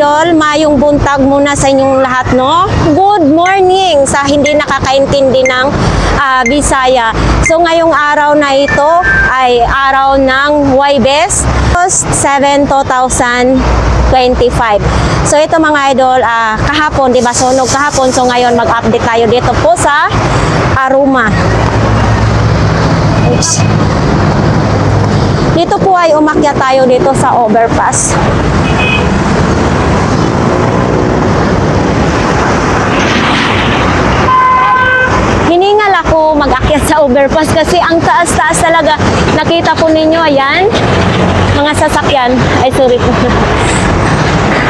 idol, mayong buntag muna sa inyong lahat, no? Good morning sa hindi nakakaintindi ng ah, Bisaya. So ngayong araw na ito ay araw ng Huwebes, August 7, 2025. So ito mga idol, ah, kahapon, di ba, sunog kahapon. So ngayon mag-update tayo dito po sa Aruma. Oops. Dito po ay umakyat tayo dito sa overpass. Hiningal ako mag-akyat sa overpass kasi ang taas-taas talaga. Nakita po ninyo, ayan, mga sasakyan. Ay, sorry po.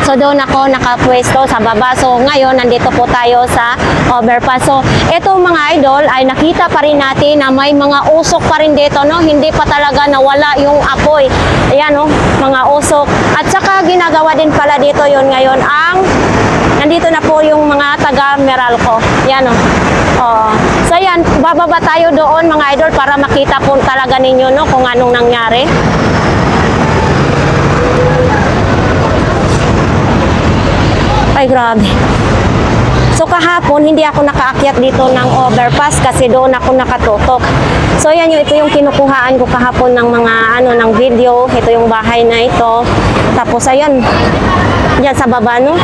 So doon ako nakapwesto sa baba. So ngayon nandito po tayo sa overpass. So ito mga idol ay nakita pa rin natin na may mga usok pa rin dito no. Hindi pa talaga nawala yung apoy. Ayan no, mga usok. At saka ginagawa din pala dito yon ngayon ang nandito na po yung mga taga Meralco. Yan no. Oh. So yan, bababa tayo doon mga idol para makita po talaga ninyo no kung anong nangyari. Ay, grabe. So kahapon, hindi ako nakaakyat dito ng overpass kasi doon ako nakatutok. So yan yung, ito yung kinukuhaan ko kahapon ng mga ano ng video. Ito yung bahay na ito. Tapos ayan, dyan sa baba no.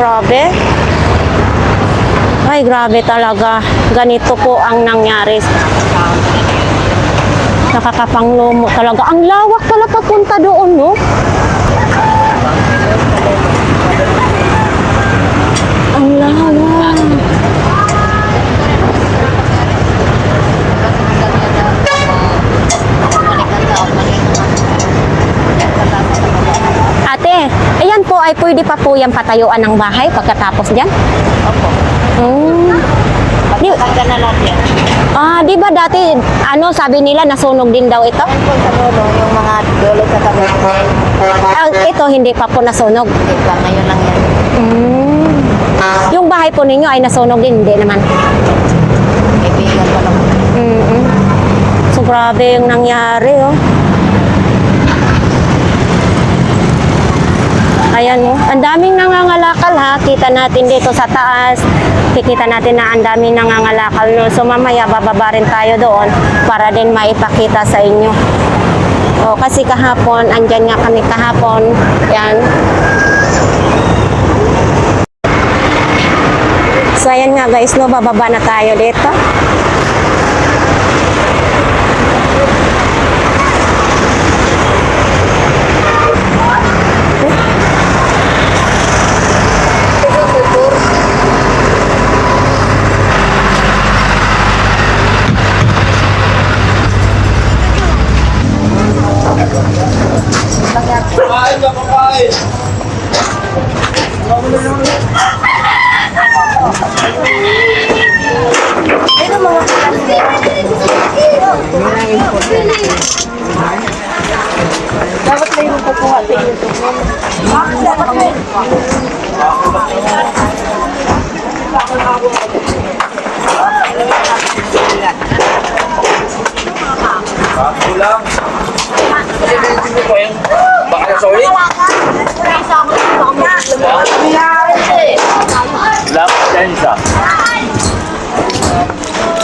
Grabe. Ay, grabe talaga. Ganito po ang nangyari. Nakakapanglomo talaga. Ang lawak pala papunta doon, no? Ate, ayan po ay pwede pa po yung patayuan ng bahay pagkatapos dyan? Opo. Hmm. Di, Pagka na lang yan. ah, di ba dati, ano, sabi nila nasunog din daw ito? Ayun po sa yung mga dulo sa tabi. Ah, ito hindi pa po nasunog. Hindi pa, ngayon lang yan. Hmm. Yung bahay po ninyo ay nasunog din, hindi naman. Kaibigan ko lang. mm So, grabe yung nangyari, oh. Ayan, oh. Ang daming nangangalakal, ha. Kita natin dito sa taas. Kikita natin na ang daming nangangalakal, no. So, mamaya bababa rin tayo doon para din maipakita sa inyo. Oh, kasi kahapon, andyan nga kami kahapon. Yan. So, ayan nga guys, no. Bababa na tayo dito.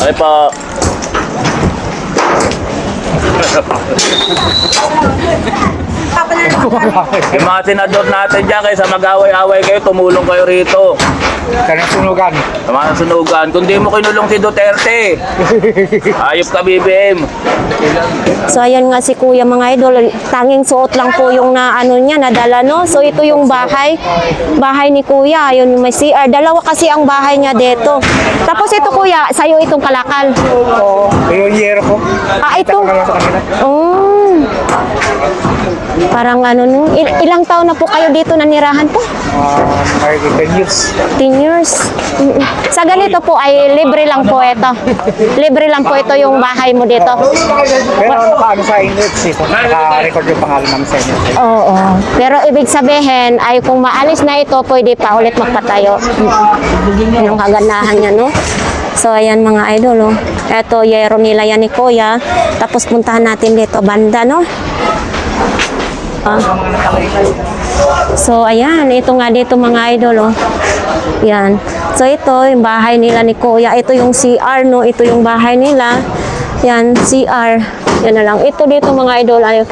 Ay pa. Yung mga senador natin dyan, kaysa mag-away-away kayo, tumulong kayo rito. Kanang sunugan. Sa mga sunugan. Kung di mo kinulong si Duterte, ayop ka BBM. So ayan nga si Kuya mga idol, tanging suot lang po yung na ano niya nadala no. So ito yung bahay, bahay ni Kuya, ayun yung may CR. Dalawa kasi ang bahay niya dito. Tapos ito Kuya, sa'yo itong kalakal. Oo. Yung yero ko. Ah, ito. Sa kanila. Oh. Parang ano no, il- ilang taon na po kayo dito nanirahan po? Um, ay, 10 years. 10 years. Sa ganito po ay libre lang po ito. Libre lang po ito yung bahay mo dito. Pero nakaano sa index ito. Naka-record yung pangalan namin sa inyo. Oo. Pero ibig sabihin ay kung maalis na ito, pwede pa ulit magpatayo. Anong kagandahan niya, no? So, ayan mga idol, oh. Ito, yero nila yan ni Kuya. Tapos puntahan natin dito, banda, no? Ah. So, ayan. Ito nga dito mga idol, oh. Yan. So, ito yung bahay nila ni Kuya. Ito yung CR, no? Ito yung bahay nila. Yan, CR. Yan na lang. Ito dito mga idol ay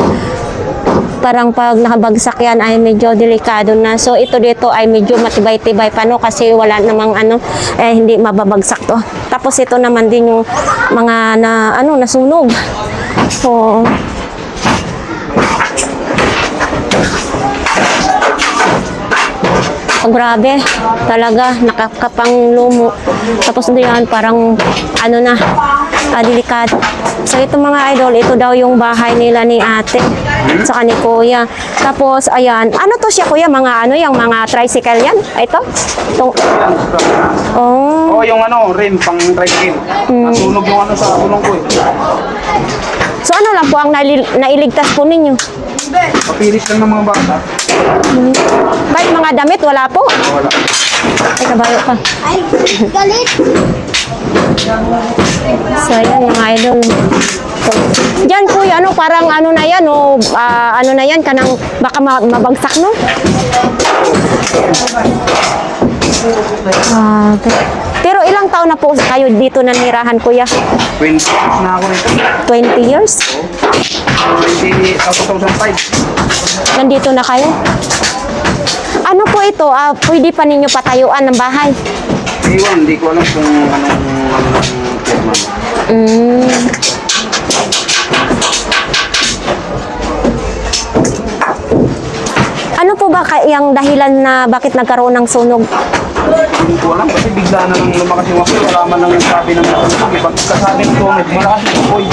parang pag nakabagsak yan ay medyo delikado na. So, ito dito ay medyo matibay-tibay pa, no? Kasi wala namang ano, eh, hindi mababagsak to. Tapos ito naman din yung mga na, ano, nasunog. So, Oh, grabe. Talaga, nakakapang lumo. Tapos diyan, parang, ano na, ah, delikado. So, ito mga idol, ito daw yung bahay nila ni ate. Saka ni kuya. Tapos, ayan. Ano to siya, kuya? Mga ano, yung mga tricycle yan? Ah, Ito? Itong, oh. Oo, yung ano, rim, pang tricycle. Nasunog yung ano sa gulong ko eh. So, ano lang po ang nailigtas po ninyo? Papilis lang ng mga bata. Kahit mga damit, wala po. Wala. Ay, kabayo pa. Ay, galit. So, ayan mga idol. Diyan kuya, ano, parang ano na yan, o, ah, ano na yan, kanang baka ma- mabagsak, no? Ah, pe- pero ilang taon na po kayo dito nanirahan, kuya? 20 years na ako nito. 20 years? 20, 2005. Nandito na kayo? Ano po ito? Ah, pwede pa ninyo patayuan ng bahay? Hindi ko alam kung anong ano Mm. Ano po ba kayang dahilan na bakit nagkaroon ng sunog? Hindi ko alam kasi bigla na nang lumakas yung apoy. Wala man nang sabi ng mga May pagkasabi ng tumit, malakas yung apoy.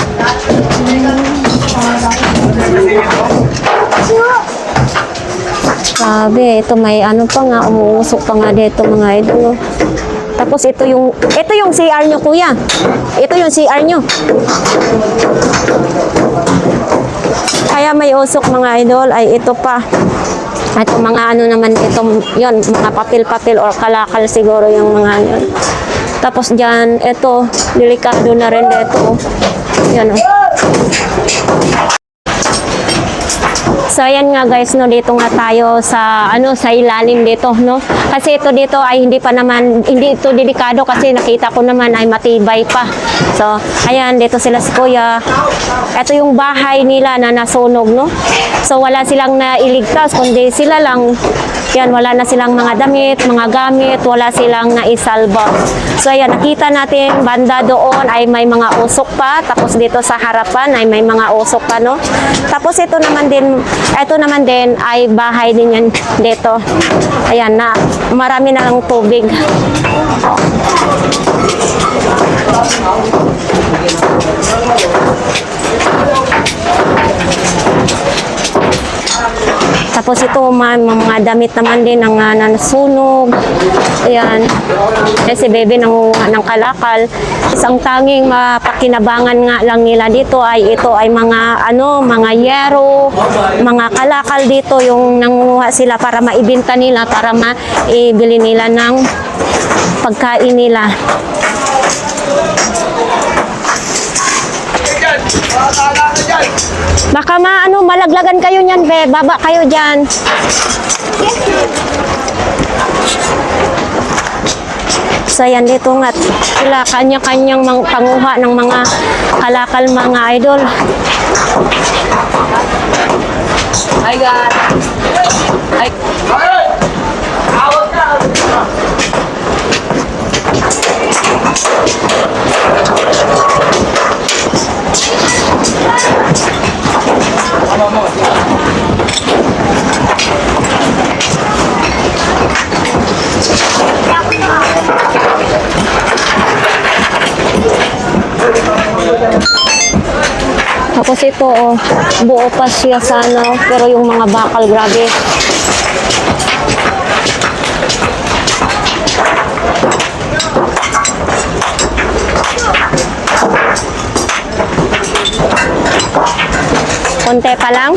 Sabi, ito may ano pa nga, umuusok pa nga dito mga idol. Tapos ito yung, ito yung CR nyo kuya. Ito yung CR nyo. Kaya may usok mga idol ay ito pa. Ito mga ano naman ito, yon mga papel-papel or kalakal siguro yung mga yun. Tapos dyan, ito, delikado na rin dito. Yan oh. So ayan nga guys no dito nga tayo sa ano sa ilalim dito no. Kasi ito dito ay hindi pa naman hindi ito delikado kasi nakita ko naman ay matibay pa. So ayan dito sila si Kuya. Ito yung bahay nila na nasunog no. So wala silang nailigtas kundi sila lang yan wala na silang mga damit, mga gamit, wala silang naisalba. So ayan nakita natin banda doon ay may mga usok pa tapos dito sa harapan ay may mga usok pa no. Tapos ito naman din ito naman din ay bahay din yan dito. Ayan na marami na lang tubig. Tapos ito ma- mga damit naman din ang uh, nasunog. Ayan. Kasi bebe nangunga ng kalakal. Isang tanging mapakinabangan nga lang nila dito ay ito ay mga ano, mga yero, mga kalakal dito yung nanguha sila para maibenta nila para maibili nila ng pagkain nila. Baka ma ano malaglagan kayo niyan, be. Baba kayo diyan. So yan dito nga sila kanya-kanyang panguha ng mga kalakal mga idol. Hi, God. Ay, Tapos ito oh, buo pa siya sana pero yung mga bakal grabe. Konti pa lang.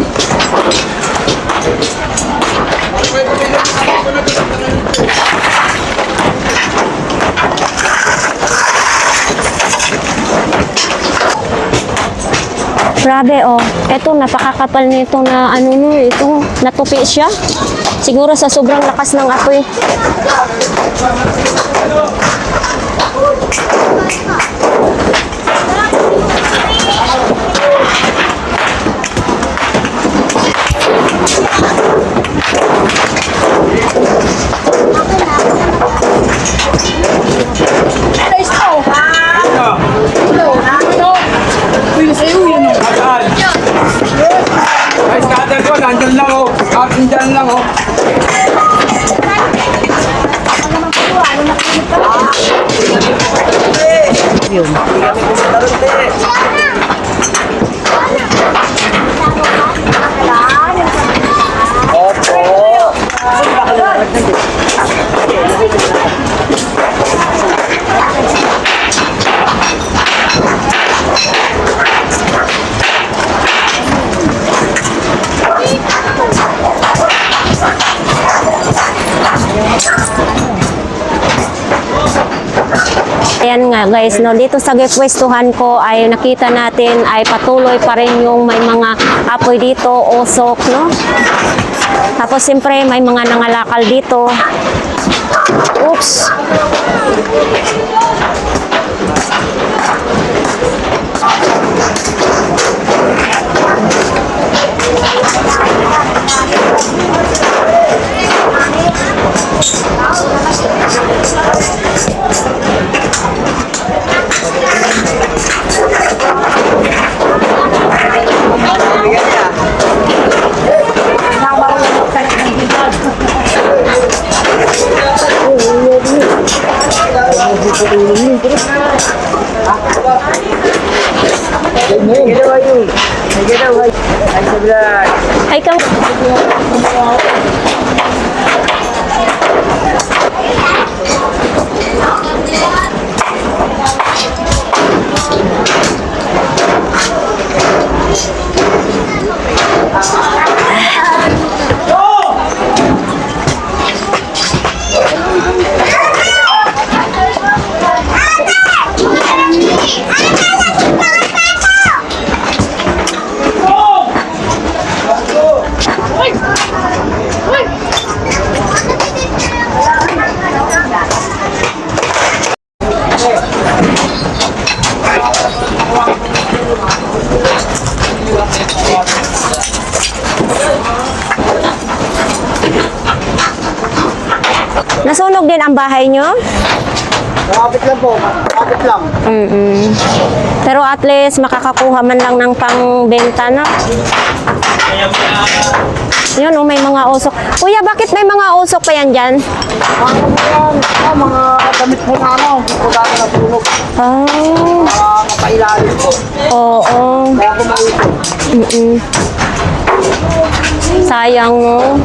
Grabe, oh. Ito, napakakapal nito na ano no, ito, natupi siya. Siguro sa sobrang lakas ng apoy. Ayan nga guys, no, dito sa gipwestuhan ko ay nakita natin ay patuloy pa rin yung may mga apoy dito, usok, no? Tapos siyempre may mga nangalakal dito. Oops! Ay, kang... Nasunog din ang bahay nyo? Kapit lang po, kapit lang. mm Pero at least makakakuha man lang ng pangbenta, no? Yun, oh, may mga usok. Kuya, bakit may mga usok pa yan dyan? Mga yan, ah, mga damit po na ano, po dati natulog. Oh, Mga mapailalim po. oo. Kaya kumaito. Mm-mm. Sayang, no?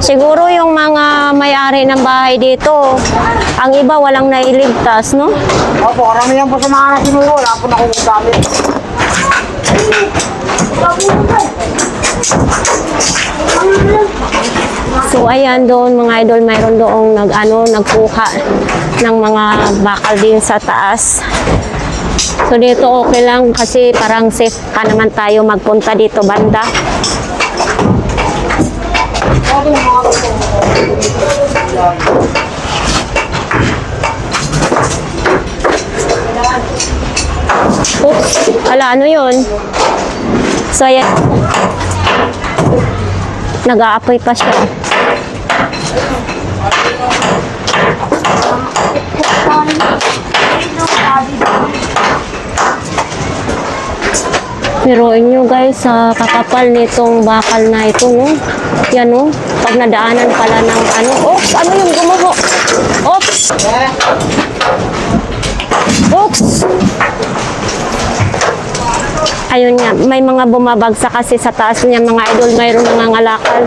Siguro yung mga may-ari ng bahay dito, ang iba walang nailigtas, no? Opo, karamihan po sa mga nasinuro, wala po nakukugamit. So ayan doon mga idol, mayroon doong nag ano, nagkuha ng mga bakal din sa taas. So dito okay lang kasi parang safe pa naman tayo magpunta dito banda. Oops, ala ano yun? So ayan. Nag-aapoy pa siya. Pero inyo guys, sa kakapal nitong bakal na ito, no? Yan, no? Pag nadaanan pala ng ano, oops, ano yung gumuho? Oops! Oops! Ayun nga, may mga bumabagsak kasi sa taas niya mga idol, mayroong mga ngalakal.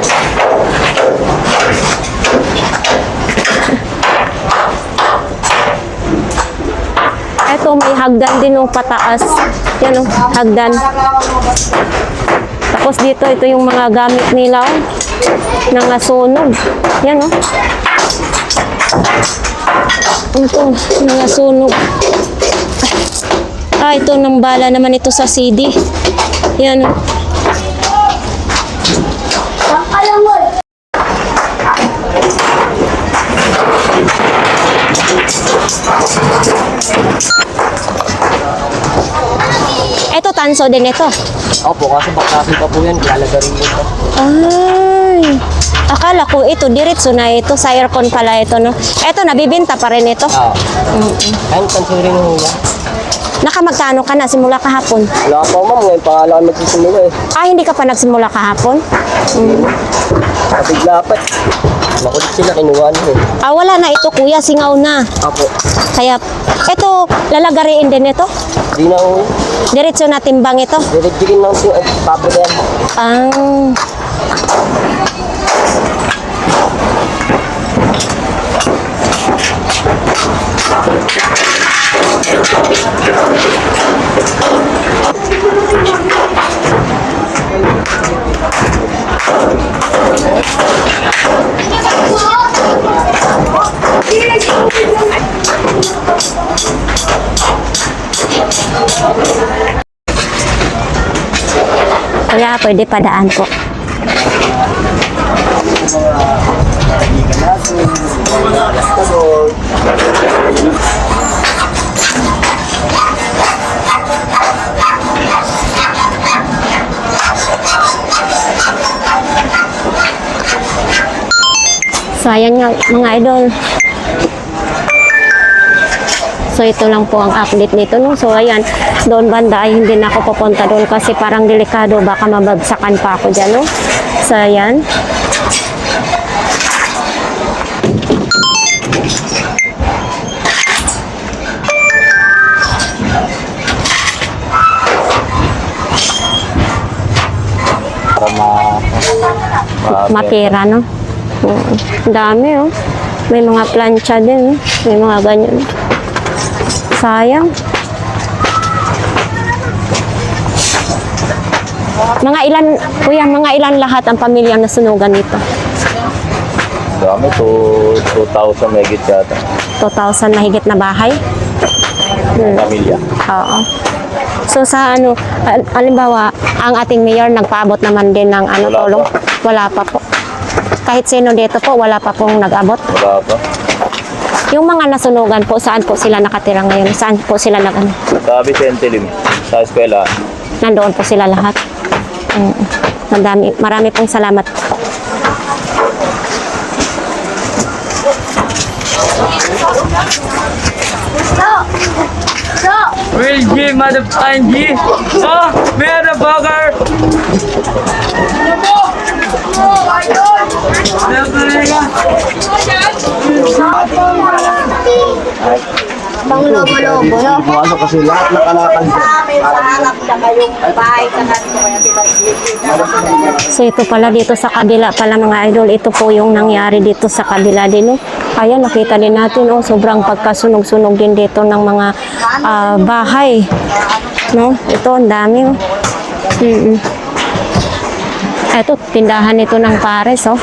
Eto, may hagdan din yung pataas. Yan o, hagdan. Tapos dito, ito yung mga gamit nila oh, na sunog. Yan o. Ito, mga sunog. Ah, ito nang bala naman ito sa CD. Yan. oh. Tanso din ito. Opo, kasi bakasin pa po yan, lalagarin mo pa. Ay. Akala ko ito, diretso na ito. Sa aircon pala ito, no? Ito, nabibinta pa rin ito. Ah. Ayun, tansurin mo hula. Nakamagkano ka na simula kahapon? Wala pa ma'am, ngayon pa nga lang nagsisimula eh. Ah, hindi ka pa nagsimula kahapon? Mm. Nabigla pa. Nakulit sila, kinuha eh. Ah, wala na ito, kuya. Singaw na. Apo, Kaya, ito, lalagariin din ito. di na ho. Diretso na timbang ito. Diretso lang si eh, pabrika yan. Ah. Kaya pwede padaan po. So, ayan nga, mga idol. So, ito lang po ang update nito. No? So, ayan, doon banda ay hindi na ako pupunta doon kasi parang delikado. Baka mabagsakan pa ako dyan. No? So, ayan. Para ma... ma- Mapira, no? Ang dami, oh. May mga plancha din. May mga ganyan. Sayang. Mga ilan, kuya, mga ilan lahat ang pamilya na sunugan nito? Dami to 2,000 megit yata. 2,000 na higit na bahay? Pamilya. Oo. So sa ano, al- halimbawa, ang ating mayor nagpaabot naman din ng ano Wala tulong? pa. Wala pa po. Kahit sino dito po, wala pa pong nag-abot. Wala pa. Yung mga nasunugan po, saan po sila nakatira ngayon? Saan po sila nag ano? Sa Vicente Lim, sa eskwela. Nandoon po sila lahat. Mm. Madami, marami pong salamat. Will G, motherfucking G. Oh, motherfucker. panglobo-lobo, no? Pumasok kasi lahat nakalakad dyan. May pahanap na kayong bahay sa So ito pala dito sa kabila pala mga idol, ito po yung nangyari dito sa kabila din. No? Kaya nakita din natin, oh, sobrang pagkasunog-sunog din dito ng mga ah, bahay. No? Ito, ang dami. Oh. Mm-mm. Ito, tindahan nito ng pares. Oh.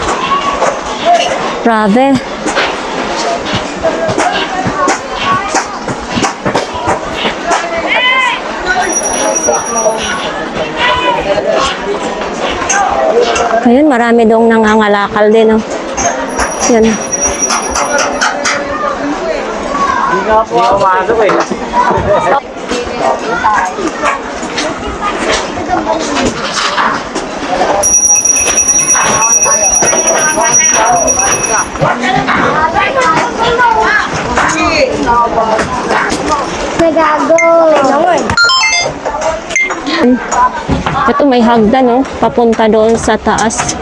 Grabe. Ayun, marami dong nangangalakal din, oh. Yan. Hindi nga po ako pumasok eh. Ito may hagdan, no? Papunta doon sa taas.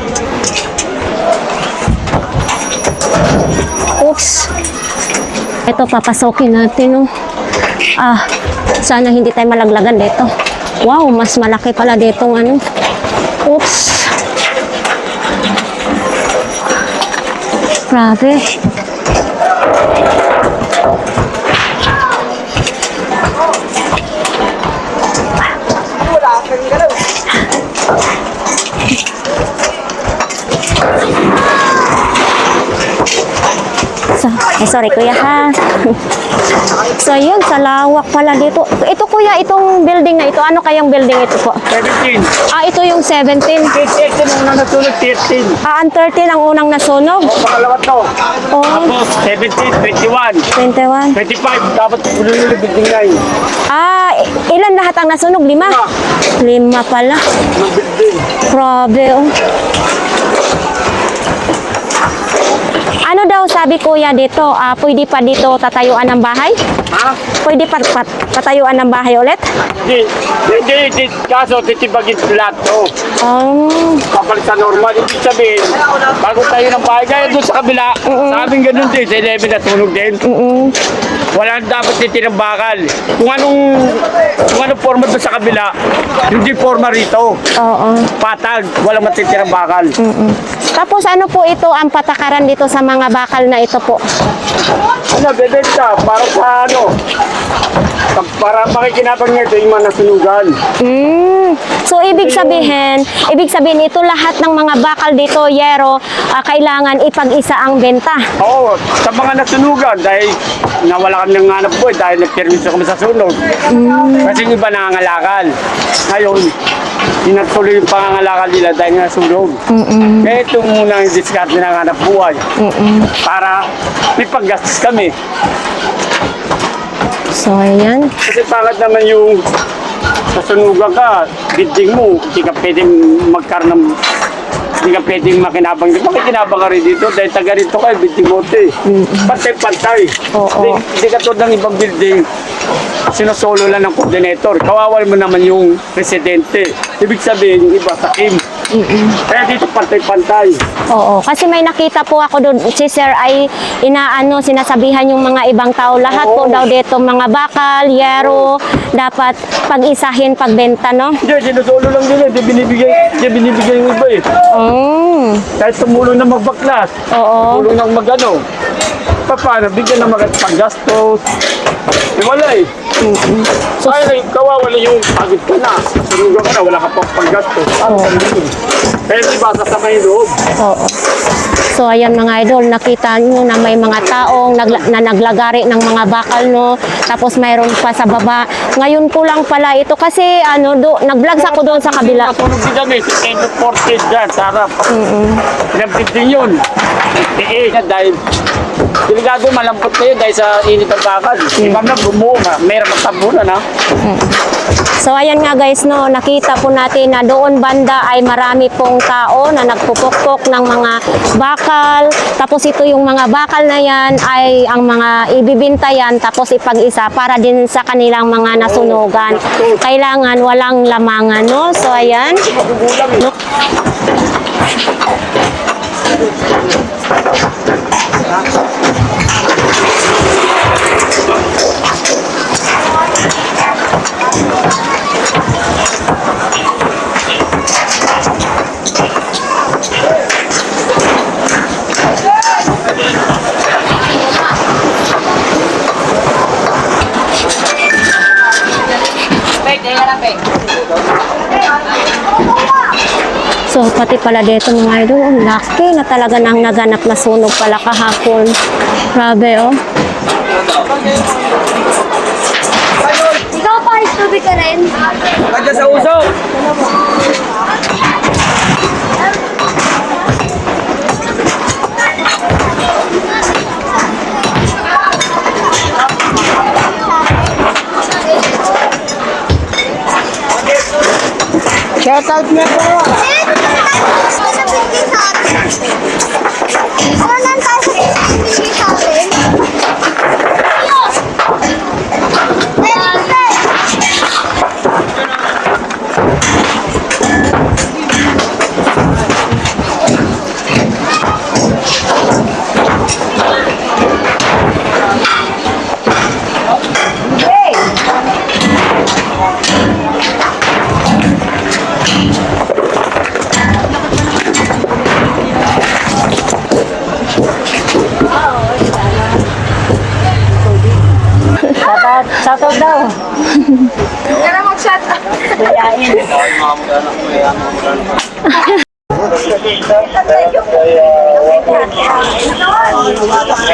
Oops. Ito, papasokin natin, no? Ah, sana hindi tayo malaglagan dito. Wow, mas malaki pala dito ano. Oops. Grabe. Sorry kuya ha. so yun, sa lawak pala dito. Ito kuya, itong building na ito, ano kayang building ito po? 17. Ah, ito yung 17. 18 ang unang natulog, 13. Ah, ang 13 ang unang nasunog. Pangalawa to. Oh, Tapos 17, 21, 21. 25. Dapat ulul building 9. Ah, ilan lahat ang nasunog? Lima? Lima pala. Ng building. Grabe, oh. Ano daw sabi kuya dito? Ah, pwede pa dito tatayuan ng bahay? Ha? Pwede pa, pa tatayuan ng bahay ulit? Di, di, di, di, kaso titibagin lahat to. Oh, Kapalit sa normal. Ibig sabihin, bago tayo ng bahay, kaya doon sa kabila, sa amin ganun din, sa 11 na tunog din. mm Wala dapat titirang bakal. Kung anong, kung anong forma doon sa kabila, hindi forma rito. Oo. Patag, walang matitirang bakal. Mm-mm. Tapos ano po ito ang patakaran dito sa mga bakal na ito po? Ano, bebenta, para sa ano, para makikinabang niya ito yung mga nasunugan. Mm. So ibig sabihin, ibig sabihin ito lahat ng mga bakal dito, yero, ah, kailangan ipag-isa ang benta. Oo, sa mga nasunugan, dahil nawala kami ng hanap buhay, dahil nagpermiso kami sa sunog. Kasi yung iba nangangalakal. Ngayon, inatuloy yung pangangalakal nila dahil nga sunog. Kaya ito muna yung diskarte ng hanap buhay. Para may paggastos kami. So ayan. Kasi pangit naman yung nasunugan ka, building mo, hindi ka pwedeng magkaroon ng hindi ka pwedeng makinabang dito. Makikinabang ka rin dito dahil taga rito kayo, building mo ito eh. Pantay-pantay. Oo. Hindi, hindi ka tulad ng ibang building. Sinusolo lang ng coordinator. Kawawal mo naman yung residente. Ibig sabihin, yung iba sa team. Kaya dito pantay-pantay. Oo, kasi may nakita po ako doon, si Sir ay inaano, sinasabihan yung mga ibang tao, lahat po Oo. daw dito, mga bakal, yero, dapat pag-isahin pagbenta, no? Hindi, sinusolo lang nila. Hindi binibigay, hindi binibigay yung iba eh. Mm. Kahit tumulong na magbaklas. Oo. Tulong ng magano. Pa- Paano? Bigyan ng mga panggastos. Eh, wala eh. So, Kaya lang, kawawala yung pagod ka na. Sunugan ka na, wala ka pang panggastos. Ano oh. Kaya di ba sasama yung loob? Oo. So ayan mga idol, nakita nyo na may mga taong nagla- na naglagari ng mga bakal no. Tapos mayroon pa sa baba. Ngayon ko lang pala ito kasi ano do, nag-vlogs ako doon sa kabila. Natulog din kami, si Tendo Fortes dyan, sa harap. Pinampit din yun. Na dahil Delikado malambot kayo dahil sa init ng bakal. Si ma'am na bumuo nga. Mayroon magtabunan ha. So ayan nga guys no, nakita po natin na doon banda ay marami pong tao na nagpupukpok ng mga bakal. Tapos ito yung mga bakal na yan ay ang mga ibibinta yan tapos ipag-isa para din sa kanilang mga nasunugan. Kailangan walang lamangan no. So ayan. No. Thank you. Pati pala dito mga idol, ang laki na talaga nang naganap na sunog pala kahapon. Grabe oh. Ikaw pa, tubig ka rin. Kaya sa uso. Shout out niya po. Sa pinky sa atin. Ano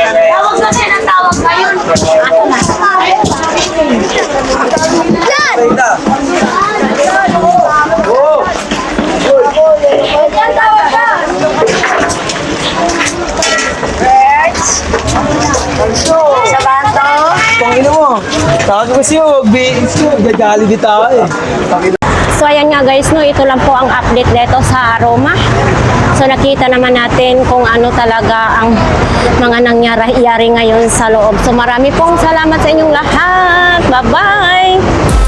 Tawag na din ang tawag ngayon. Ako na. Yan! Yan, tawag ka! Sa bato. Pangino mo. Tawag ko siya, ko. Gajali di tayo eh. So ayan nga guys, no, ito lang po ang update dito sa Aroma. So nakita naman natin kung ano talaga ang mga nangyari ngayon sa loob. So marami pong salamat sa inyong lahat. Bye-bye!